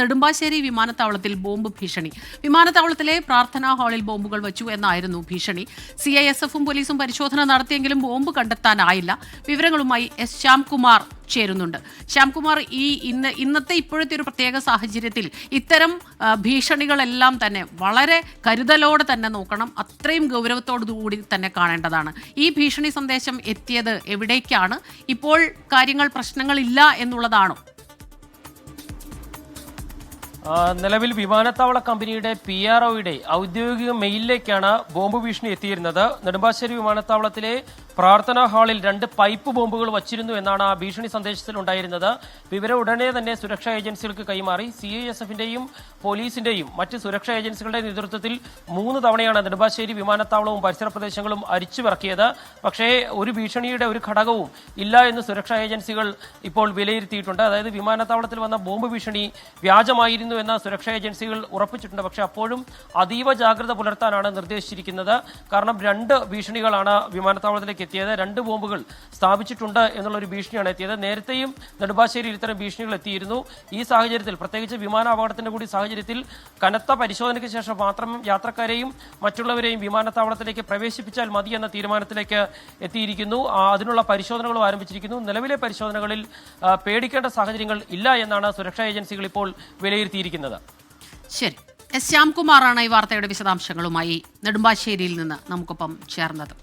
നെടുമ്പാശ്ശേരി വിമാനത്താവളത്തിൽ ബോംബ് ഭീഷണി. വിമാനത്താവളത്തിലെ പ്രാർത്ഥനാ ഹാളിൽ ബോംബുകൾ വച്ചു എന്നായിരുന്നു ഭീഷണി. സി ഐ എസ് എഫും പോലീസും പരിശോധന നടത്തിയെങ്കിലും ബോംബ് കണ്ടെത്താനായില്ല. വിവരങ്ങളുമായി എസ് ശ്യാംകുമാർ ചേരുന്നുണ്ട്. ശ്യാംകുമാർ ഈ ഇന്ന് ഇന്നത്തെ ഇപ്പോഴത്തെ ഒരു പ്രത്യേക സാഹചര്യത്തിൽ ഇത്തരം ഭീഷണികളെല്ലാം തന്നെ വളരെ കരുതലോടെ തന്നെ നോക്കണം. അത്രയും ഗൗരവത്തോടു കൂടി തന്നെ കാണേണ്ടതാണ്. ഈ ഭീഷണി സന്ദേശം എത്തിയത് എവിടേക്കാണ്? ഇപ്പോൾ കാര്യങ്ങൾ പ്രശ്നങ്ങളില്ല എന്നുള്ളതാണോ? നിലവിൽ വിമാനത്താവള കമ്പനിയുടെ പി ആർ ഒയുടെ ഔദ്യോഗിക മെയിലിലേക്കാണ് ബോംബ് ഭീഷണി എത്തിയിരുന്നത്. നെടുമ്പാശ്ശേരി വിമാനത്താവളത്തിലെ പ്രാർത്ഥനാ ഹാളിൽ രണ്ട് പൈപ്പ് ബോംബുകൾ വച്ചിരുന്നു എന്നാണ് ആ ഭീഷണി സന്ദേശത്തിൽ ഉണ്ടായിരുന്നത്. വിവരം ഉടനെ തന്നെ സുരക്ഷാ ഏജൻസികൾക്ക് കൈമാറി. സി ഐ എസ് എഫിന്റെയും പോലീസിന്റെയും മറ്റ് സുരക്ഷാ ഏജൻസികളുടെ നേതൃത്വത്തിൽ മൂന്ന് തവണയാണ് നെടുമ്പാശ്ശേരി വിമാനത്താവളവും പരിസര പ്രദേശങ്ങളും അരിച്ചുപിറക്കിയത്. പക്ഷേ ഒരു ഭീഷണിയുടെ ഒരു ഘടകവും ഇല്ല എന്ന് സുരക്ഷാ ഏജൻസികൾ ഇപ്പോൾ വിലയിരുത്തിയിട്ടുണ്ട്. അതായത് വിമാനത്താവളത്തിൽ വന്ന ബോംബ് ഭീഷണി വ്യാജമായിരുന്നു എന്ന സുരക്ഷാ ഏജൻസികൾ ഉറപ്പിച്ചിട്ടുണ്ട്. പക്ഷേ അപ്പോഴും അതീവ ജാഗ്രത പുലർത്താനാണ് നിർദ്ദേശിച്ചിരിക്കുന്നത്. കാരണം രണ്ട് ഭീഷണികളാണ് വിമാനത്താവളത്തിലേക്ക് എത്തിയത്. രണ്ട് ബോംബുകൾ സ്ഥാപിച്ചിട്ടുണ്ട് എന്നുള്ള ഒരു ഭീഷണിയാണ് എത്തിയത്. നേരത്തെയും നെടുമ്പാശ്ശേരിയിൽ ഇത്തരം ഭീഷണികൾ എത്തിയിരുന്നു. ഈ സാഹചര്യത്തിൽ പ്രത്യേകിച്ച് വിമാന അപകടത്തിന്റെ കൂടി സാഹചര്യത്തിൽ കനത്ത പരിശോധനയ്ക്ക് ശേഷം മാത്രം യാത്രക്കാരെയും മറ്റുള്ളവരെയും വിമാനത്താവളത്തിലേക്ക് പ്രവേശിപ്പിച്ചാൽ മതി എന്ന തീരുമാനത്തിലേക്ക് എത്തിയിരിക്കുന്നു. അതിനുള്ള പരിശോധനകളും ആരംഭിച്ചിരിക്കുന്നു. നിലവിലെ പരിശോധനകളിൽ പേടിക്കേണ്ട സാഹചര്യങ്ങൾ ഇല്ല എന്നാണ് സുരക്ഷാ ഏജൻസികൾ ഇപ്പോൾ വിലയിരുത്തിയിരിക്കുന്നത്. ശരി. എസ് ശ്യാംകുമാറാണ് ഈ വാർത്തയുടെ വിശദാംശങ്ങളുമായി നെടുമ്പാശ്ശേരിയിൽ നിന്ന് നമുക്കൊപ്പം ചേർന്നത്.